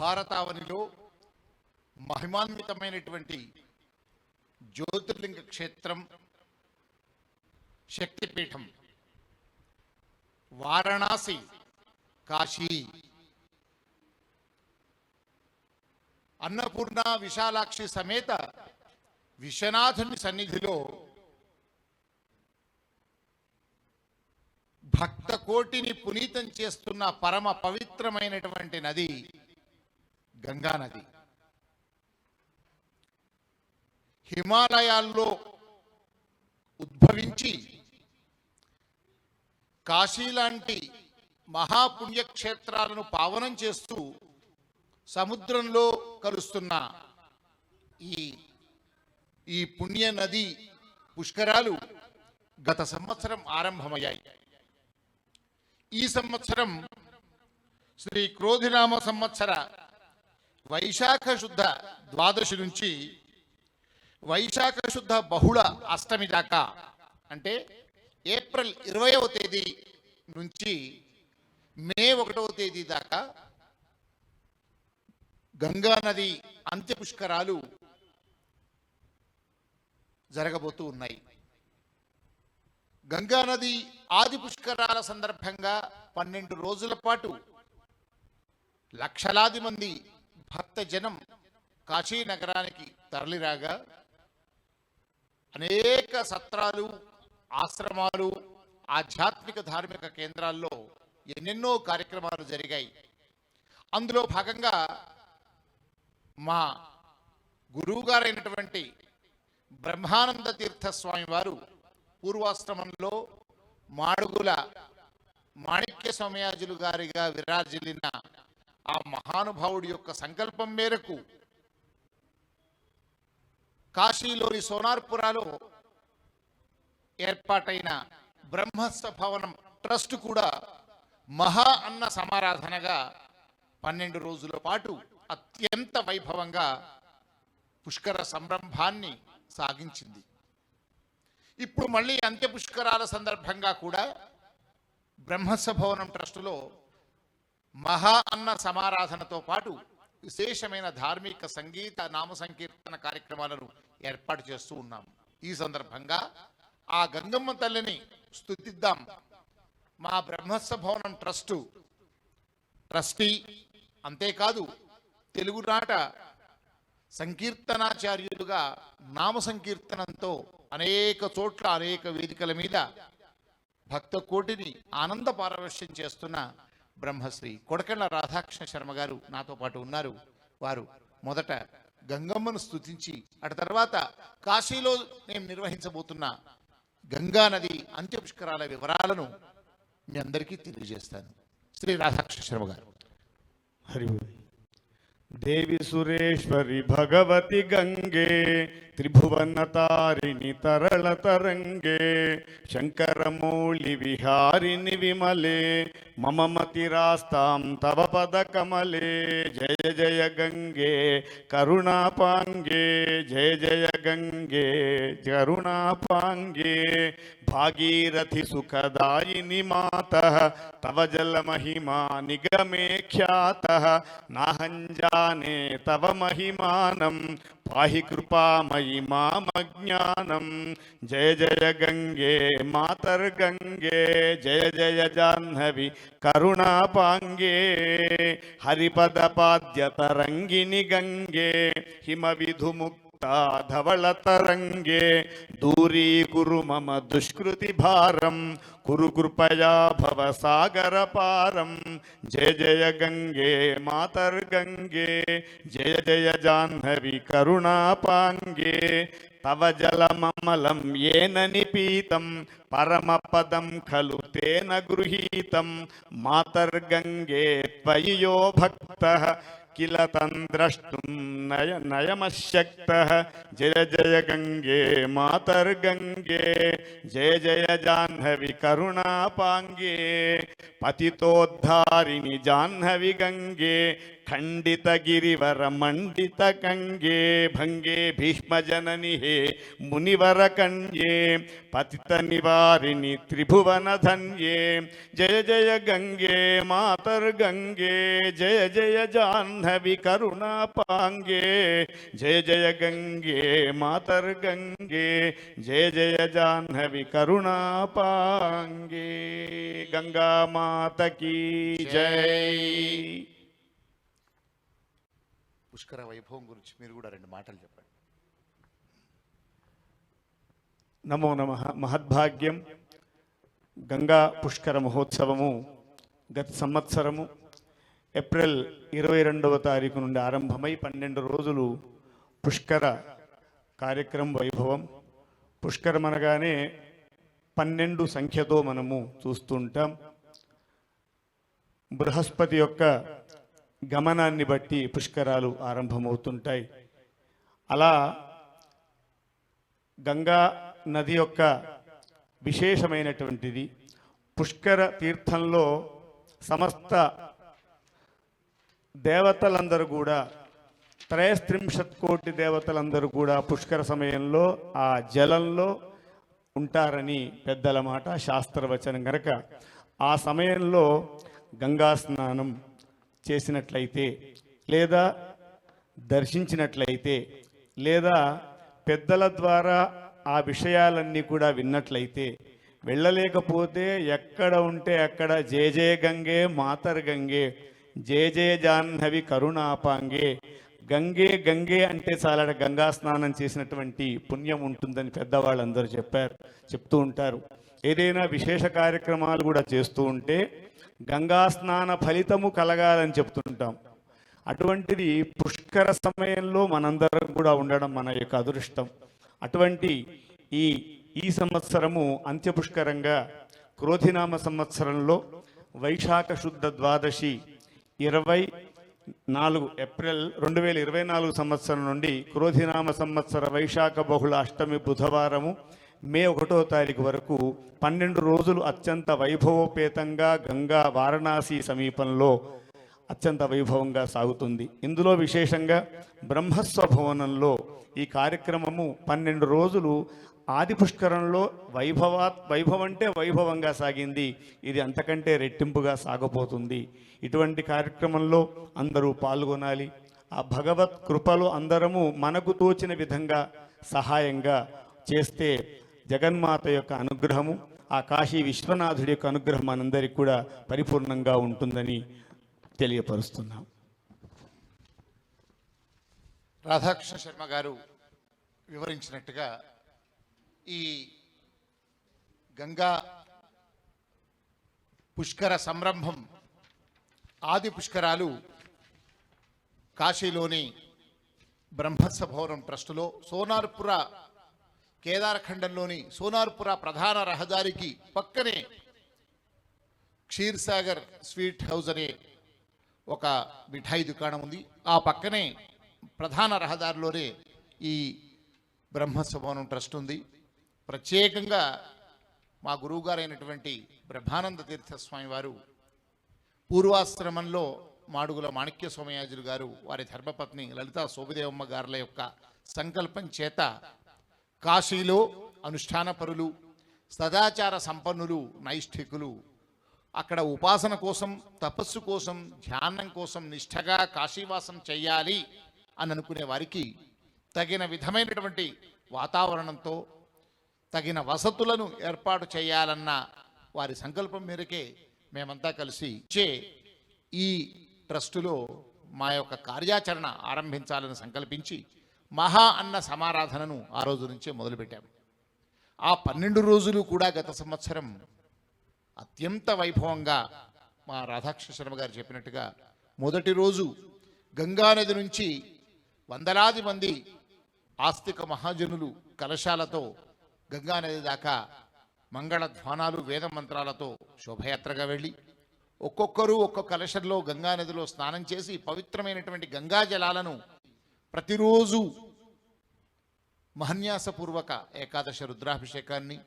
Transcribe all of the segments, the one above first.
భారతావనిలో మహిమాన్వితమైనటువంటి జ్యోతిర్లింగ క్షేత్రం శక్తిపీఠం వారణాసి కాశీ. అన్నపూర్ణ విశాలాక్షి సమేత విశ్వనాథుని సన్నిధిలో భక్త కోటిని పునీతం చేస్తున్న పరమ పవిత్రమైనటువంటి నది గంగా నది. హిమాలయాల్లో ఉద్భవించి కాశీ లాంటి మహాపుణ్యక్షేత్రాలను పావనం చేస్తూ సముద్రంలో కలుస్తున్న ఈ ఈ పుణ్య నది పుష్కరాలు గత సంవత్సరం ఆరంభమయ్యాయి. ఈ సంవత్సరం శ్రీ క్రోధినామ సంవత్సర వైశాఖ శుద్ధ ద్వాదశి నుంచి వైశాఖ శుద్ధ బహుళ అష్టమి దాకా అంటే ఏప్రిల్ ఇరవయవ తేదీ నుంచి మే ఒకటవ తేదీ దాకా గంగా నది అంత్య పుష్కరాలు జరగబోతూ ఉన్నాయి. గంగా నది ఆది పుష్కరాల సందర్భంగా పన్నెండు రోజుల పాటు లక్షలాది మంది భక్త జనం కాశీ నగరానికి తరలిరాగా అనేక సత్రాలు ఆశ్రమాలు ఆధ్యాత్మిక ధార్మిక కేంద్రాల్లో ఎన్నెన్నో కార్యక్రమాలు జరిగాయి. అందులో భాగంగా మా గురువుగారైనటువంటి బ్రహ్మానంద తీర్థ స్వామి వారు పూర్వాశ్రమంలో మాడుగుల మాణిక్య సోమయాజులు గారిగా విరాజిల్లిన ఆ మహానుభావుడి యొక్క సంకల్పం మేరకు కాశీలోని సోనార్పురాలో ఏర్పాటైన బ్రహ్మస్థ భవనం ట్రస్ట్ కూడా మహా అన్న సమారాధనగా పన్నెండు రోజుల పాటు అత్యంత వైభవంగా పుష్కర సంరంభాన్ని సాగించింది. ఇప్పుడు మళ్ళీ అంత్య పుష్కరాల సందర్భంగా కూడా బ్రహ్మస్థ భవనం ట్రస్టులో మహా అన్న సమారాధనతో పాటు విశేషమైన ధార్మిక సంగీత నామ సంకీర్తన కార్యక్రమాలను ఏర్పాటు చేస్తూ ఉన్నాం. ఈ సందర్భంగా ఆ గంగమ్మ తల్లిని స్థుతిద్దాం మా బ్రహ్మస్వ భవనం ట్రస్టు ట్రస్టీ అంతేకాదు తెలుగునాట సంకీర్తనాచార్యులుగా నామ సంకీర్తనంతో అనేక చోట్ల అనేక వేదికల మీద భక్త కోటిని ఆనంద పారవశ్యం చేస్తున్న బ్రహ్మశ్రీ కొడకెళ్ళ రాధాకృష్ణ శర్మ గారు నాతో పాటు ఉన్నారు. వారు మొదట గంగమ్మను స్తుతించి అటు తర్వాత కాశీలో నేను నిర్వహించబోతున్న గంగా నది అంత్యపుష్కరాల వివరాలను మీ అందరికీ తెలియజేస్తాను. శ్రీ రాధాకృష్ణ శర్మ గారు. హరి దేవి సురేశ్వరి భగవతి గంగే త్రిభువన తారిణి తరళ తరంగే శంకరమౌళి విహారిణి విమలే మమ మతిరాస్తాం తవ పద కమలే జయ జయ గంగే కరుణాపాంగే జయ జయ గంగే కరుణాపాంగే భాగీరథి సుఖదాయిని మాత తవ జల మహిమా నిగమే ఖ్యాత నాహంజానే తవ మహిమానం పాహి కృపామయి మామజ్ఞానం జయ జయ గంగే మాతర్ గంగే. జయ జయ జాహ్నవి కరుణాపాంగే హరిపద పాద్యతరంగిణి గంగే. హిమ విధుముక్త ధవళతరంగే దూరీకురు మమ దుష్కృతి భారం కురు కృపయా భవ సాగర పారం. జయ జయ గంగే మాతర్గంగే జయ జయ జాహ్నవి కరుణాపాంగే తవ జలమమలం ఏన నిపీతం పరమపదం ఖలు తేన గృహీతం. మాతర్గంగే త్వయి యో భక్తః కిల తం ద్రష్టుం నయ నయమశక్తः జయ జయ గంగే మాతర్గంగే జయ జయ జాహ్నవి కరుణాపాంగే పతితోద్ధారిణి జాహ్నవి గంగే ఖండిత గిరివర మండిత కంగే భంగే భీష్మజనని హే మునివర కన్యే పతిత నివారిణి త్రిభువన ధన్యే గంగే జయ జయ జాహ్నవి కరుణాపాంగే జయ జయ గంగే మాతర్గంగే జయ జయ జాహ్నవి కరుణాపాంగే గంగా మాతకి జై. పుష్కర వైభవం గురించి మీరు కూడా రెండు మాటలు చెప్పండి. నమో నమ. మహద్భాగ్యం. గంగా పుష్కర మహోత్సవము. గత సంవత్సరము ఏప్రిల్ ఇరవై రెండవ తారీఖు నుండి ఆరంభమై పన్నెండు రోజులు పుష్కర కార్యక్రమం వైభవం. పుష్కరం అనగానే పన్నెండు సంఖ్యతో మనము చూస్తుంటాం. బృహస్పతి యొక్క గమనాన్ని బట్టి పుష్కరాలు ఆరంభమవుతుంటాయి. అలా గంగా నది యొక్క విశేషమైనటువంటిది పుష్కర తీర్థంలో సమస్త దేవతలందరూ కూడా త్రయస్త్రింశత్ కోటి దేవతలందరూ కూడా పుష్కర సమయంలో ఆ జలంలో ఉంటారని పెద్దల మాట శాస్త్రవచనం గనక ఆ సమయంలో గంగా స్నానం చేసినట్లయితే లేదా దర్శించినట్లయితే లేదా పెద్దల ద్వారా ఆ విషయాలన్నీ కూడా విన్నట్లయితే వెళ్ళలేకపోతే ఎక్కడ ఉంటే అక్కడ జే జయ గంగే మాతర్ గంగే జయ జయ జాహ్నవి కరుణాపాంగే. గంగే గంగే అంటే చాలా గంగా స్నానం చేసినటువంటి పుణ్యం ఉంటుందని పెద్దవాళ్ళందరూ చెప్పారు చెప్తూ ఉంటారు. ఏదైనా విశేష కార్యక్రమాలు కూడా చేస్తూ ఉంటే గంగా స్నాన ఫలితము కలగాలని చెప్తుంటాం. అటువంటిది పుష్కర సమయంలో మనందరం కూడా ఉండడం మన యొక్క అదృష్టం. అటువంటి ఈ ఈ సంవత్సరము అంత్యపుష్కరంగా క్రోధినామ సంవత్సరంలో వైశాఖ శుద్ధ ద్వాదశి ఇరవై నాలుగు ఏప్రిల్ రెండు వేల ఇరవై నాలుగు సంవత్సరం నుండి క్రోధినామ సంవత్సర వైశాఖ బహుళ అష్టమి బుధవారము మే ఒకటో తారీఖు వరకు పన్నెండు రోజులు అత్యంత వైభవోపేతంగా గంగా వారణాసి సమీపంలో అత్యంత వైభవంగా సాగుతుంది. ఇందులో విశేషంగా బ్రహ్మస్వ భవనంలో ఈ కార్యక్రమము పన్నెండు రోజులు ఆది పుష్కరంలో వైభవా వైభవం అంటే వైభవంగా సాగింది. ఇది అంతకంటే రెట్టింపుగా సాగబోతుంది. ఇటువంటి కార్యక్రమంలో అందరూ పాల్గొనాలి. ఆ భగవత్ కృపలో అందరము మనకు తోచిన విధంగా సహాయంగా చేస్తే జగన్మాత యొక్క అనుగ్రహము ఆ కాశీ విశ్వనాథుడి యొక్క అనుగ్రహం మనందరికీ కూడా పరిపూర్ణంగా ఉంటుందని తెలియపరుస్తున్నాం. రాధాకృష్ణ శర్మ గారు వివరించినట్టుగా ఈ గంగా పుష్కర సంరంభం ఆది పుష్కరాలు కాశీలోని బ్రహ్మత్సభవనం ట్రస్టులో సోనార్పుర కేదారఖండంలోని సోనార్పుర ప్రధాన రహదారికి పక్కనే క్షీర్సాగర్ స్వీట్ హౌస్ అనే ఒక మిఠాయి దుకాణం ఉంది. ఆ పక్కనే ప్రధాన రహదారిలోనే ఈ బ్రహ్మసభవనం ట్రస్ట్ ఉంది. ప్రత్యేకంగా మా గురువుగారైనటువంటి బ్రహ్మానంద తీర్థస్వామి వారు పూర్వాశ్రమంలో మాడుగుల మాణిక్య సోమయాజులు గారు వారి ధర్మపత్ని లలితా శోభదేవమ్మ గారుల యొక్క సంకల్పం చేత కాశీలో అనుష్ఠాన పరులు సదాచార సంపన్నులు నైష్ఠికులు అక్కడ ఉపాసన కోసం తపస్సు కోసం ధ్యానం కోసం నిష్ఠగా కాశీవాసం చేయాలి అని అనుకునే వారికి తగిన విధమైనటువంటి వాతావరణంతో తగిన వసతులను ఏర్పాటు చేయాలన్న వారి సంకల్పం మేరకే మేమంతా కలిసి చే ఈ ట్రస్టులో మా యొక్క కార్యాచరణ ఆరంభించాలని సంకల్పించి మహా అన్న సమారాధనను ఆ రోజు నుంచే మొదలుపెట్టాము ఆ పన్నెండు రోజులు కూడా గత సంవత్సరం అత్యంత వైభవంగా మా రాధాకృష్ణ శర్మ గారు చెప్పినట్టుగా మొదటి రోజు గంగానది నుంచి వందలాది మంది ఆస్తిక మహాజనులు కలశాలతో గంగానది దాకా మంగళ ధ్వానాలు వేద మంత్రాలతో శోభయాత్రగా వెళ్ళి ఒక్కొక్కరు ఒక్కొక్క కలశంలో గంగానదిలో స్నానం చేసి పవిత్రమైనటువంటి గంగా జలాలను ప్రతిరోజు మహన్యాసపూర్వక ఏకాదశ రుద్రాభిషేకాన్ని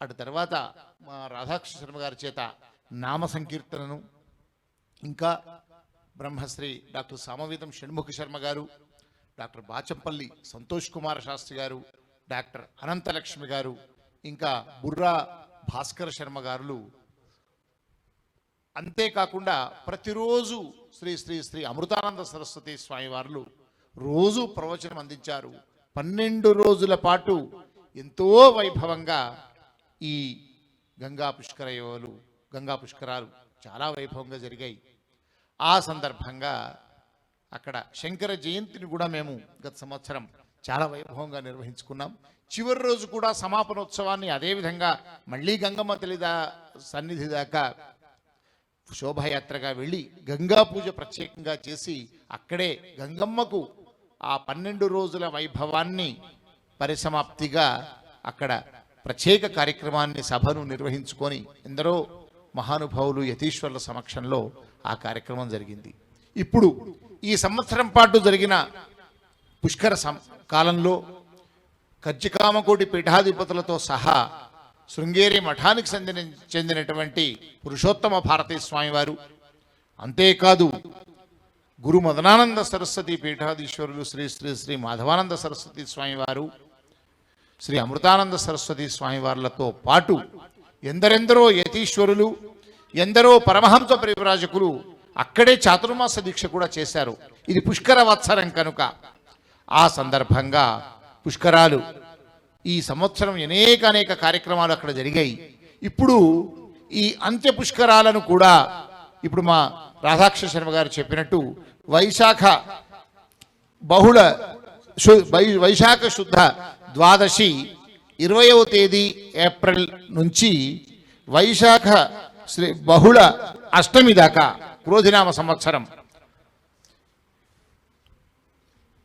అటు తర్వాత మా రాధాకృష్ణ శర్మ గారి చేత నామ సంకీర్తనను ఇంకా Brahmashri doctor Samavedam Shanmukha Sharma garu doctor Bachampalli Santosh Kumara Sastri garu doctor Ananthalakshmi గారు ఇంకా బుర్రా భాస్కర శర్మ గారులు. అంతేకాకుండా ప్రతిరోజు శ్రీ శ్రీ శ్రీ అమృతానంద సరస్వతి స్వామి వారు రోజు ప్రవచనం అందించారు. పన్నెండు రోజుల పాటు ఎంతో వైభవంగా ఈ గంగా పుష్కరయోలు గంగా పుష్కరాలు చాలా వైభవంగా జరిగాయి. ఆ సందర్భంగా అక్కడ శంకర జయంతిని కూడా మేము గత సంవత్సరం చాలా వైభవంగా నిర్వహించుకున్నాం. చివరి రోజు కూడా సమాపనోత్సవాన్ని అదేవిధంగా మళ్ళీ గంగమ్మ తల్లిదా సన్నిధి దాకా శోభాయాత్రగా వెళ్ళి గంగా పూజ ప్రత్యేకంగా చేసి అక్కడే గంగమ్మకు ఆ పన్నెండు రోజుల వైభవాన్ని పరిసమాప్తిగా అక్కడ ప్రత్యేక కార్యక్రమాన్ని సభను నిర్వహించుకొని ఎందరో మహానుభావులు యతీశ్వరుల సమక్షంలో ఆ కార్యక్రమం జరిగింది. ఇప్పుడు ఈ సంవత్సరం పాటు జరిగిన పుష్కర సం- కాలంలో కజ్జికామకోటి పీఠాధిపతులతో సహా శృంగేరి మఠానికి చెందిన చెందినటువంటి పురుషోత్తమ భారతీ స్వామివారు. అంతేకాదు గురు మదనానంద సరస్వతి పీఠాధీశ్వరులు శ్రీ శ్రీ శ్రీ మాధవానంద సరస్వతి స్వామివారు శ్రీ అమృతానంద సరస్వతి స్వామివార్లతో పాటు ఎందరెందరో యతీశ్వరులు ఎందరో పరమహంస పరివరాజకులు అక్కడే చాతుర్మాస దీక్ష కూడా చేశారు. ఇది పుష్కర వత్సరం కనుక. ఆ సందర్భంగా పుష్కరాలు. ఈ సంవత్సరం అనేక అనేక కార్యక్రమాలు అక్కడ జరిగాయి. ఇప్పుడు ఈ అంత్య పుష్కరాలను కూడా ఇప్పుడు మా రాధాకృష్ణ శర్మ గారు చెప్పినట్టు వైశాఖ బహుళ శు- వై- వైశాఖ శుద్ధ ద్వాదశి ఇరవయవ తేదీ ఏప్రిల్ నుంచి వైశాఖ శ్రీ బహుళ అష్టమి దాకా క్రోధినామ సంవత్సరం.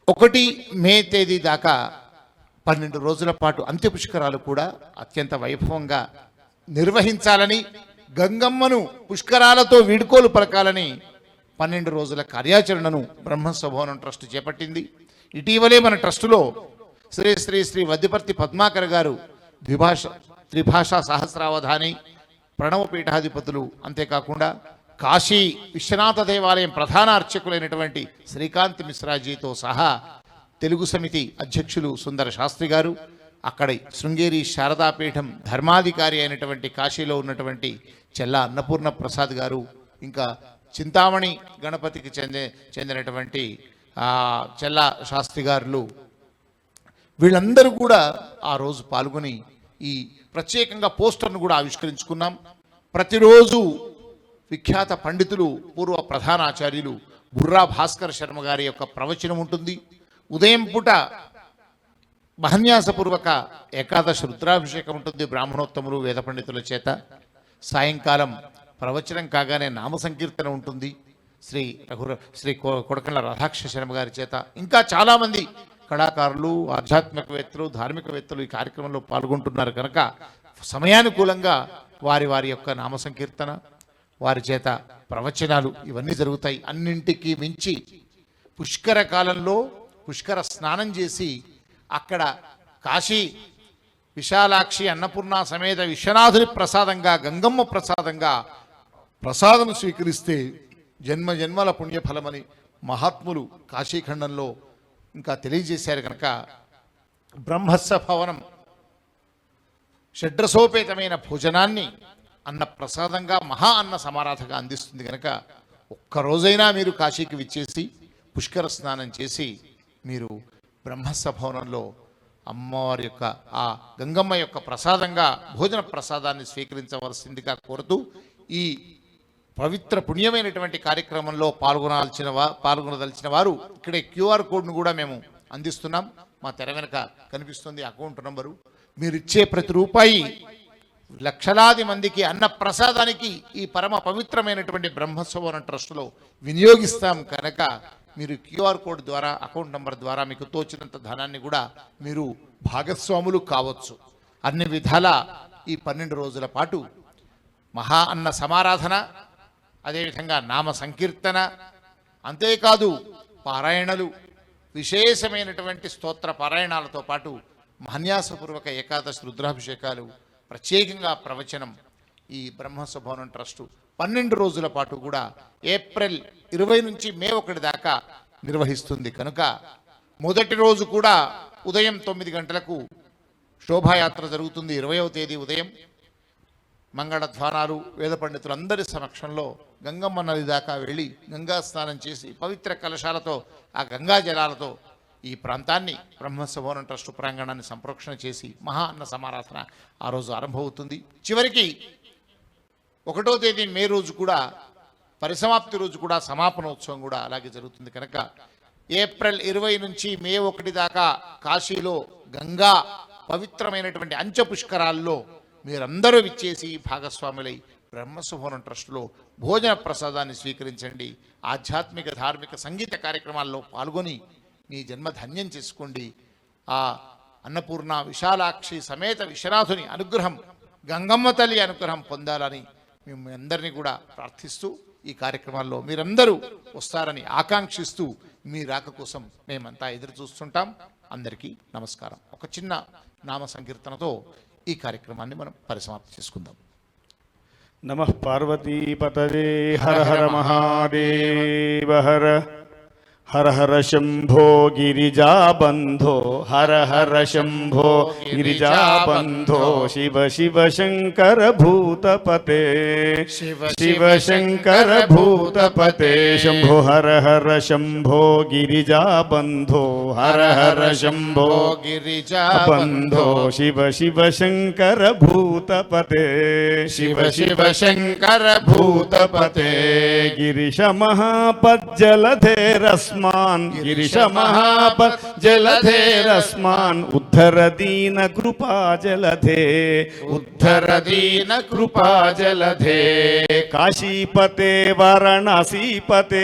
ఒకటి మే తేదీ దాకా పన్నెండు రోజుల పాటు అంత్య పుష్కరాలు కూడా అత్యంత వైభవంగా నిర్వహించాలని గంగమ్మను పుష్కరాలతో వీడుకోలు పలకాలని పన్నెండు రోజుల కార్యాచరణను బ్రహ్మస్వభవనం ట్రస్ట్ చేపట్టింది. ఇటీవలే మన ట్రస్టులో శ్రీ శ్రీ శ్రీ వద్దిపర్తి పద్మాకర్ గారు ద్విభాష త్రిభాషా సహస్రావధాని ప్రణవ పీఠాధిపతులు అంతేకాకుండా కాశీ విశ్వనాథ దేవాలయం ప్రధాన అర్చకులైనటువంటి శ్రీకాంత్ మిశ్రాజీతో సహా తెలుగు సమితి అధ్యక్షులు సుందర శాస్త్రి గారు అక్కడి శృంగేరి శారదాపీఠం ధర్మాధికారి అయినటువంటి కాశీలో ఉన్నటువంటి చెల్ల అన్నపూర్ణ ప్రసాద్ గారు ఇంకా చింతామణి గణపతికి చెందే చెందినటువంటి చెల్ల శాస్త్రి గారులు వీళ్ళందరూ కూడా ఆ రోజు పాల్గొని ఈ ప్రత్యేకంగా పోస్టర్ను కూడా ఆవిష్కరించుకున్నాం. ప్రతిరోజు విఖ్యాత పండితులు పూర్వ ప్రధానాచార్యులు బుర్రా భాస్కర్ శర్మ గారి యొక్క ప్రవచనం ఉంటుంది. ఉదయం పూట మహన్యాసపూర్వక ఏకాదశ రుద్రాభిషేకం ఉంటుంది బ్రాహ్మణోత్తములు వేద పండితుల చేత. సాయంకాలం ప్రవచనం కాగానే నామ సంకీర్తన ఉంటుంది. శ్రీ రఘుర శ్రీ కొ- కొడకళ్ళ రాధాక్ష శర్మ గారి చేత. ఇంకా చాలామంది కళాకారులు ఆధ్యాత్మికవేత్తలు ధార్మికవేత్తలు ఈ కార్యక్రమంలో పాల్గొంటున్నారు. కనుక సమయానుకూలంగా వారి వారి యొక్క నామ సంకీర్తన వారి చేత ప్రవచనాలు ఇవన్నీ జరుగుతాయి. అన్నింటికీ మించి పుష్కర కాలంలో పుష్కర స్నానం చేసి అక్కడ కాశీ విశాలాక్షి అన్నపూర్ణ సమేత విశ్వనాథుని ప్రసాదంగా గంగమ్మ ప్రసాదంగా ప్రసాదం స్వీకరిస్తే జన్మ జన్మల పుణ్యఫలమని మహాత్ములు కాశీఖండంలో ఇంకా తెలియజేశారు కనుక బ్రహ్మస్స భవనం షడ్రసోపేతమైన భోజనాన్ని అన్న ప్రసాదంగా మహా అన్న సమారాధగా అందిస్తుంది కనుక ఒక్కరోజైనా మీరు కాశీకి విచ్చేసి పుష్కర స్నానం చేసి మీరు బ్రహ్మస్స భవనంలో అమ్మవారి యొక్క ఆ గంగమ్మ యొక్క ప్రసాదంగా భోజన ప్రసాదాన్ని స్వీకరించవలసిందిగా కోరుతూ ఈ పవిత్ర పుణ్యమైనటువంటి కార్యక్రమంలో పాల్గొనాల్సిన వా పాల్గొనదలిచిన వారు ఇక్కడే క్యూఆర్ కోడ్ను కూడా మేము అందిస్తున్నాం. మా తెర వెనక కనిపిస్తుంది అకౌంట్ నంబరు. మీరు ఇచ్చే ప్రతి రూపాయి లక్షలాది మందికి అన్న ప్రసాదానికి ఈ పరమ పవిత్రమైనటువంటి బ్రహ్మసవరం ట్రస్టులో వినియోగిస్తాం కనుక మీరు క్యూఆర్ కోడ్ ద్వారా అకౌంట్ నంబర్ ద్వారా మీకు తోచినంత ధనాన్ని కూడా మీరు భాగస్వాములు కావచ్చు. అన్ని విధాల ఈ పన్నెండు రోజుల పాటు మహా అన్న సమారాధన అదేవిధంగా నామ సంకీర్తన అంతేకాదు పారాయణలు విశేషమైనటువంటి స్తోత్ర పారాయణాలతో పాటు మహన్యాసపూర్వక ఏకాదశి రుద్రాభిషేకాలు ప్రత్యేకంగా ప్రవచనం ఈ బ్రహ్మస్వభవనం ట్రస్టు పన్నెండు రోజుల పాటు కూడా ఏప్రిల్ ఇరవై నుంచి మే ఒకటి దాకా నిర్వహిస్తుంది. కనుక మొదటి రోజు కూడా ఉదయం తొమ్మిది గంటలకు శోభాయాత్ర జరుగుతుంది. ఇరవయవ తేదీ ఉదయం మంగళధ్వానాలు వేద పండితులందరి సమక్షంలో గంగమ్మ నది దాకా వెళ్ళి గంగా స్నానం చేసి పవిత్ర కలశాలతో ఆ గంగా జలాలతో ఈ ప్రాంతాన్ని బ్రహ్మసభవనం ట్రస్ట్ ప్రాంగణాన్ని సంప్రోక్షణ చేసి మహా అన్న సమారాధన ఆ రోజు ఆరంభమవుతుంది. చివరికి ఒకటో తేదీ మే రోజు కూడా పరిసమాప్తి రోజు కూడా సమాపనోత్సవం కూడా అలాగే జరుగుతుంది. కనుక ఏప్రిల్ ఇరవై నుంచి మే ఒకటి దాకా కాశీలో గంగా పవిత్రమైనటువంటి అంచ పుష్కరాల్లో మీరందరూ విచ్చేసి భాగస్వాములై బ్రహ్మసుభవనం ట్రస్టులో భోజన ప్రసాదాన్ని స్వీకరించండి. ఆధ్యాత్మిక ధార్మిక సంగీత కార్యక్రమాల్లో పాల్గొని మీ జన్మ ధన్యం చేసుకోండి. ఆ అన్నపూర్ణ విశాలాక్షి సమేత విశ్వనాథుని అనుగ్రహం గంగమ్మ తల్లి అనుగ్రహం పొందాలని మేము అందరినీ కూడా ప్రార్థిస్తూ ఈ కార్యక్రమాల్లో మీరందరూ వస్తారని ఆకాంక్షిస్తూ మీ రాక కోసం మేమంతా ఎదురు చూస్తుంటాం. అందరికీ నమస్కారం. ఒక చిన్న నామ సంకీర్తనతో ఈ కార్యక్రమాన్ని మనం పరిసమాప్తి చేసుకుందాం. నమ పార్వతీపతదే హర హర మహాదేవ. హర హర హర శంభో గిరిజాబంధో హర హర శంభో గిరిజాబంధో శివ శివ శంకర భూతపతే శివ శివ శంకర భూతపతే శంభో హర హర శంభో గిరిజాబంధో హర హర శంభో గిరిజా బంధో శివ శివ శంకర భూతపతే శివ శివ శంకర భూతపతే గిరిశ रस्मान गिरीश महापत जलधे रस्मान ఉద్ధర దీన కృపా జలధే ఉద్ధర దీన కృపా జలధే కాశీపతే వారణాసీపతే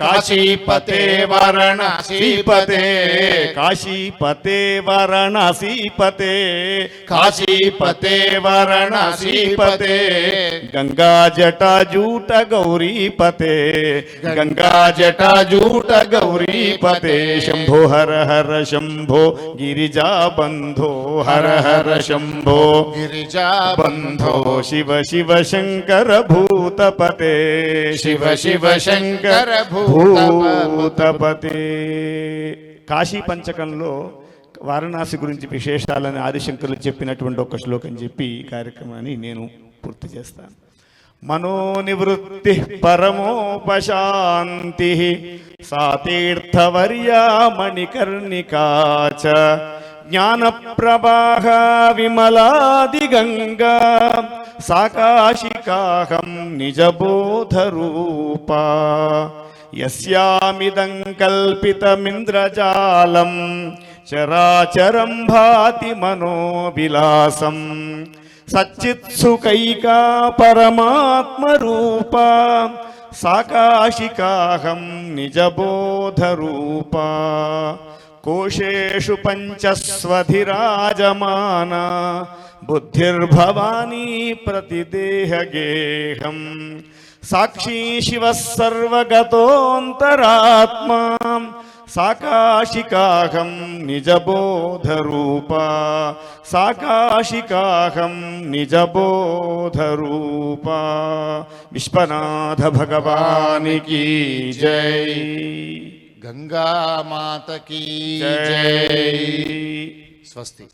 కాశీపతే వారణాసీపతే. కాశీపతే వారణాసీపతే కాశీపతే వారణాసీపతే. గంగా జటాజూట గౌరీపతే గంగా జటాజూట గౌరీపతే. శంభో హర హర శంభో గిరిజా బంధో హర హర శంభో. గిరిజా బంధో శివ శివ శంకర భూతపతే. శివ శివ శంకర భూతపతే. కాశీ పంచకంలో వారణాసి గురించి విశేషాలని ఆదిశంకరులు చెప్పినటువంటి ఒక శ్లోకం చెప్పి ఈ కార్యక్రమాన్ని నేను పూర్తి చేస్తాను. మనోనివృత్తి పరమోపశాంతి సా తీర్థవర్యా మణికర్ణికా చ జ్ఞానప్రవాహ విమలాదిగంగా సాకాశికాహం నిజబోధరూపా. యస్యామిదం కల్పితమింద్రజాలం చరాచరం భాతి మనోవిలాసం. సచ్చిత్సుకైకా పరమాత్మరూపా సాకాశికాహం నిజబోధరూపా. కోశేషు పంచస్వధిరాజమానా బుద్ధిర్భవానీ ప్రతిదేహగేహం సాక్షీ శివ సర్వగతోంతరాత్మా సాకాశికాహం నిజబోధరూపా సాకాశికాహం నిజబోధరూపా విశ్వనాథ భగవానికి జై గంగా మాతకి జై. స్వస్తి.